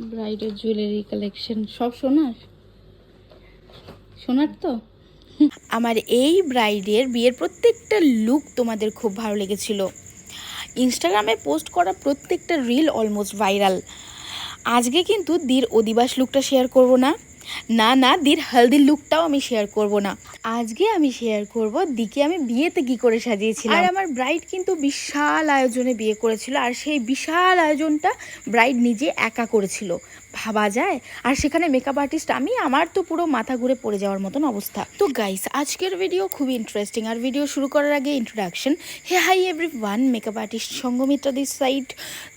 ব্রাইডের jewellery collection. সব সোনার? সোনার তো? আমার এই ব্রাইডের বিয়ের প্রত্যেকটা লুক তোমাদের খুব ভালো লেগেছিল। ইনস্টাগ্রামে পোস্ট করা প্রত্যেকটা রিল অলমোস্ট ভাইরাল আজকে কিন্তু দীর অধিবাস লুকটা শেয়ার করব না। না না, দির হলদির লুকটাও আমি শেয়ার করব না। আজকে আমি শেয়ার করব দিকে আমি বিয়েতে কি করে সাজিয়েছিলাম। আর আমার ব্রাইড কিন্তু বিশাল আয়োজনে বিয়ে করেছিল, আর সেই বিশাল আয়োজনটা ব্রাইড নিজে একা করেছিল। ভাবা যায়। আর সেখানে মেকআপ আর্টিস্ট আমি, আমার তো পুরো মাথা ঘুরে পড়ে যাওয়ার মতন অবস্থা। তো গাইস আজকের ভিডিও খুবই ইন্টারেস্টিং আর ভিডিও শুরু করার আগে introduction hey hi everyone makeup artist Sanghamitra this side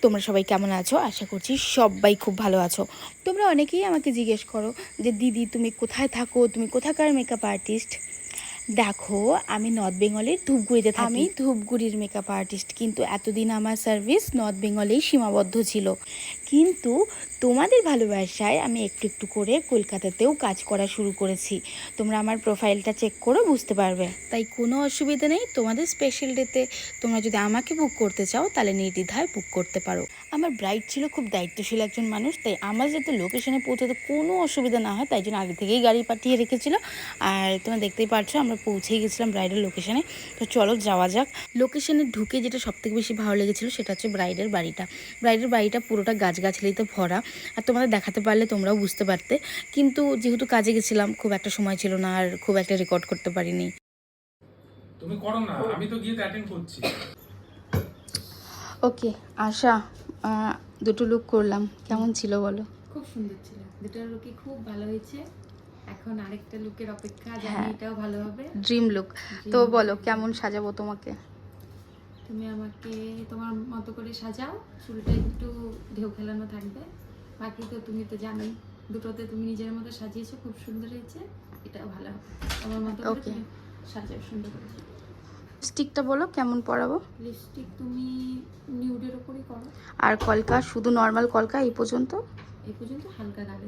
তোমরা সবাই কেমন আছো? আশা করছি সবাই খুব ভালো আছো। তোমরা অনেকেই আমাকে জিজ্ঞেস করো যে, দিদি, তুমি কোথায় থাকো? তুমি কোথাকার মেকআপ আর্টিস্ট দেখো আমি নর্থ বেঙ্গলের ধূপগুড়িতে থাকি। আমি ধূপগুড়ির মেকআপ আর্টিস্ট কিন্তু এতদিন আমার সার্ভিস নর্থ বেঙ্গলেই সীমাবদ্ধ ছিল। কিন্তু তোমাদের ভালোবাসায় আমি একটু একটু করে কলকাতাতেও কাজ করা শুরু করেছি। তোমরা আমার প্রোফাইলটা চেক করো বুঝতে পারবে। তাই কোনো অসুবিধা নেই তোমাদের স্পেশাল ডেতে তোমরা যদি আমাকে বুক করতে চাও তাহলে নির্দ্বিধায় বুক করতে পারো। আমার ব্রাইড ছিল খুব দায়িত্বশীল একজন মানুষ তাই আমার যাতে লোকেশনে পৌঁছাতে কোনো অসুবিধা না হয় তাই জন্য আগে থেকেই গাড়ি পাঠিয়ে রেখেছিল। আর তোমরা দেখতেই পারছ আমরা পৌঁছেই গেছিলাম ব্রাইডের লোকেশনে তো চলো যাওয়া যাক। লোকেশনে ঢুকে যেটা সবথেকে বেশি ভালো লেগেছিলো সেটা হচ্ছে ব্রাইডের বাড়িটা। ব্রাইডের বাড়িটা পুরোটা গাছগাছালিতে ভরা। আর তোমাদের দেখাতে পারলে তোমরাও বুঝতে পারতে। কিন্তু যেহেতু কাজে গেছিলাম খুব একটা সময় ছিল না আর খুব একটা রেকর্ড করতে পারিনি। তুমি করো না আমি তো গিয়ে অ্যাটেন্ড করছি। ওকে আশা দুটো লুক করলাম। কেমন ছিল বলো? খুব সুন্দর ছিল। দুটো লুকই খুব ভালো হয়েছে। এখন আরেকটা লুকের অপেক্ষা জানি হ্যাঁ। এটাও ভালো হবে। ড্রিম লুক তো বলো কেমন সাজাবো তোমাকে? তুমি আমাকে তোমার মতো করে সাজাও চুলটা একটু ঢেউ খেলানো থাকবে। বাকি তো তুমি তো জানোই দুটোতে তুমি নিজের মতো সাজিয়েছো খুব সুন্দর হয়েছে এটাও ভালো হবে। তোমার মতো করে সাজাও সুন্দর করে স্টিকটা বলো কেমন পরাবো? লিপস্টিক তুমি নিউডের ওপরই করো। আর কলকা শুধু নর্মাল কলকা এই পর্যন্ত? এই পর্যন্ত হালকা গালে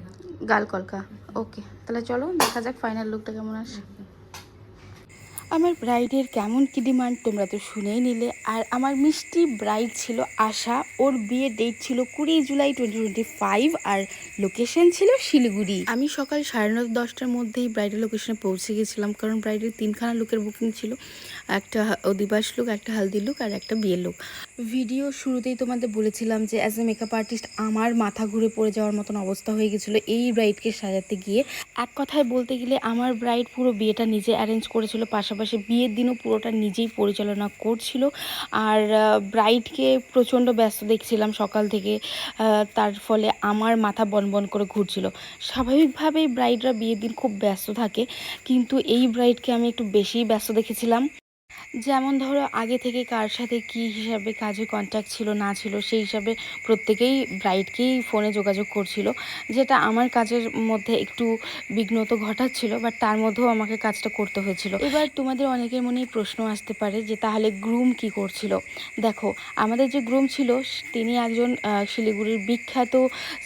গাল কলকা। ওকে তাহলে চলো দেখা যাক ফাইনাল লুকটা কেমন আসে। আমার ব্রাইডের কেমন কি ডিমান্ড তোমরা তো শুনেই নিলে। আর আমার মিষ্টি ব্রাইড ছিল আশা। ওর বিয়ে ডেট ছিল কুড়ি জুলাই টোয়েন্টি টোয়েন্টি ফাইভ আর লোকেশন ছিল শিলিগুড়ি। আমি সকাল সাড়ে নটা দশটার মধ্যেই ব্রাইডের লোকেশনে পৌঁছে গেছিলাম কারণ ব্রাইডের তিনখানা লুকের বুকিং ছিল। একটা অধিবাস লুক একটা হালদি লুক আর একটা বিয়ের লুক। ভিডিও শুরুতেই তোমাদের বলেছিলাম যে অ্যাজ এ মেকআপ আর্টিস্ট আমার মাথা ঘুরে পড়ে যাওয়ার মতন অবস্থা হয়ে গেছিল এই ব্রাইডকে সাজাতে গিয়ে। এক কথায় বলতে গেলে আমার ব্রাইড পুরো বিয়েটা নিজে অ্যারেঞ্জ করেছিল পাশাপাশি বিয়ের দিনও পুরোটা নিজেই পরিচালনা করছিল। আর ব্রাইডকে প্রচণ্ড ব্যস্ত দেখছিলাম সকাল থেকে তার ফলে আমার মাথা বনবন করে ঘুরছিল। স্বাভাবিকভাবেই ব্রাইডরা বিয়ের দিন খুব ব্যস্ত থাকে, কিন্তু এই ব্রাইডকে আমি একটু বেশিই ব্যস্ত দেখেছিলাম। যেমন ধরো আগে থেকে কার সাথে কি হিসাবে কাজে কন্ট্যাক্ট ছিল, না ছিল, সেই হিসাবে প্রত্যেকেই ব্রাইডকেই ফোনে যোগাযোগ করছিল। যেটা আমার কাজের মধ্যে একটু বিঘ্নত ঘটাচ্ছিল বাট তার মধ্যেও আমাকে কাজটা করতে হয়েছিল। এবার তোমাদের অনেকের মনেই প্রশ্ন আসতে পারে যে, তাহলে গ্রুম কি করছিল? দেখো, আমাদের যে গ্রুম ছিল, তিনি একজন শিলিগুড়ির বিখ্যাত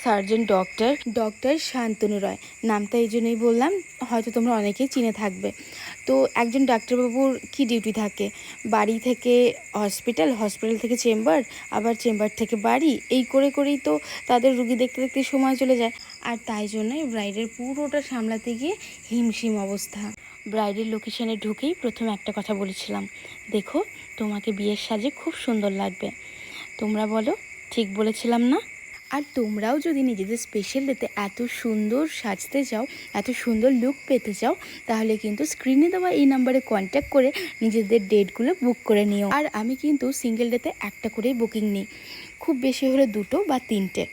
surgeon doctor doctor Shantanu Roy. নামটা এই জন্যই বললাম, হয়তো তোমরা অনেকেই চিনে থাকবে। তো একজন ডাক্তারবাবুর কি ডিউটি থাকে? বাড়ি থেকে হসপিটাল হসপিটাল থেকে চেম্বার আবার চেম্বার থেকে বাড়ি, এই করে করেই তো তাদের রুগী দেখতে দেখতে সময় চলে যায়। আর তাই জন্যই ব্রাইডের পুরোটা সামলাতে গিয়ে হিমশিম অবস্থা। ব্রাইডের লোকেশনে ঢুকেই প্রথমে একটা কথা বলেছিলাম, দেখো, তোমাকে বিয়ের সাজে খুব সুন্দর লাগবে। তোমরা বলো, ঠিক বলেছিলাম না? আর তোমরাও যদি নিজেদের স্পেশাল ডেতে এত সুন্দর সাজতে চাও এত সুন্দর লুক পেতে চাও তাহলে কিন্তু স্ক্রিনে দেওয়া এই নাম্বারে কন্ট্যাক্ট করে নিজেদের ডেটগুলো বুক করে নিও। আর আমি কিন্তু সিঙ্গেল ডেতে একটা করেই বুকিং নিই। খুব বেশি হলে দুটো বা তিনটে।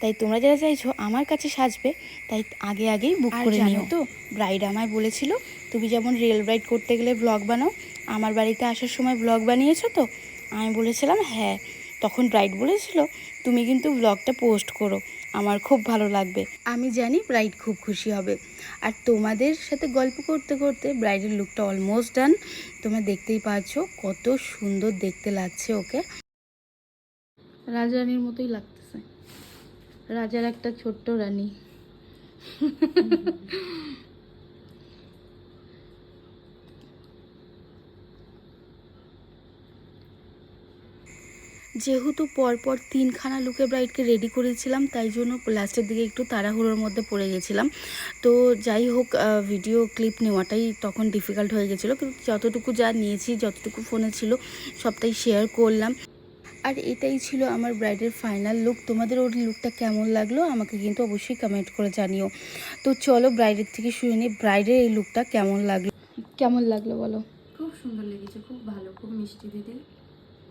তাই তোমরা যারা চাইছো আমার কাছে সাজবে তাই আগে আগেই বুক করে নিও। তো ব্রাইড আমায় বলেছিল তুমি যেমন রিয়েল ব্রাইড করতে গেলে ব্লগ বানাও আমার বাড়িতে আসার সময় ব্লগ বানিয়েছো তো? আমি বলেছিলাম হ্যাঁ। তখন ব্রাইড বলেছিল, তুমি কিন্তু ব্লগটা পোস্ট করো, আমার খুব ভালো লাগবে। আমি জানি ব্রাইড খুব খুশি হবে। আর তোমাদের সাথে গল্প করতে করতে ব্রাইডের লুকটা অলমোস্ট ডান তোমরা দেখতেই পাচ্ছ কত সুন্দর দেখতে লাগছে ওকে। রাজরানীর মতোই লাগতেছে। রাজার একটা ছোট্ট রানী। যেহেতু পরপর তিনখানা লুকে ব্রাইডকে রেডি করেছিলাম তাই জন্য লাস্টের দিকে একটু তাড়াহুড়োর মধ্যে পড়ে গেছিলাম। তো যাই হোক ভিডিও ক্লিপ নেওয়াটাই তখন ডিফিকাল্ট হয়ে গেছিল। কিন্তু যতটুকু যা নিয়েছি যতটুকু ফোনে ছিল সবটাই শেয়ার করলাম। আর এটাই ছিল আমার ব্রাইডের ফাইনাল লুক তোমাদের ওর লুকটা কেমন লাগল আমাকে কিন্তু অবশ্যই কমেন্ট করে জানিও। তো চলো ব্রাইডের থেকে শুনে নিই ব্রাইডের এই লুকটা কেমন লাগল? কেমন লাগল বলো? খুব সুন্দর লেগেছে খুব ভালো খুব মিষ্টি দিদি।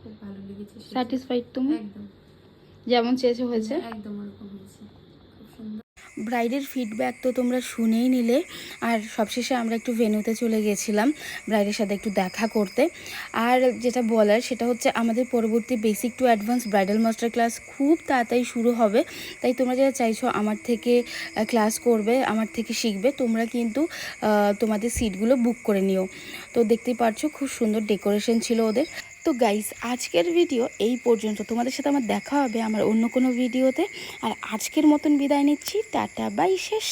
খুব ভালো লেগেছে স্যাটিসফাইড তুমি? একদম। যেমন চেয়েছো হয়েছে? একদম ওরকম হয়েছে। খুব সুন্দর। ব্রাইডের ফিডব্যাক তো তোমরা শুনেই নিলে। আর সবশেষে আমরা একটু ভেন্যুতে চলে গেছিলাম ব্রাইডের সাথে একটু দেখা করতে। আর যেটা বলার সেটা হচ্ছে আমাদের পরবর্তী basic to advance bridal master class খুব তাড়াতাড়ি শুরু হবে। তাই তোমরা যারা চাইছো আমার থেকে ক্লাস করবে আমার থেকে শিখবে তোমরা কিন্তু তোমাদের সিটগুলো বুক করে নিও। তো দেখতেই পারছ খুব সুন্দর ডেকোরেশন ছিল ওদের। তো গাইস আজকের ভিডিও এই পর্যন্ত। তোমাদের সাথে আমার দেখা হবে আমার অন্য কোনো ভিডিওতে আর আজকের মতন বিদায় নিচ্ছি। টাটা বাই শেষ।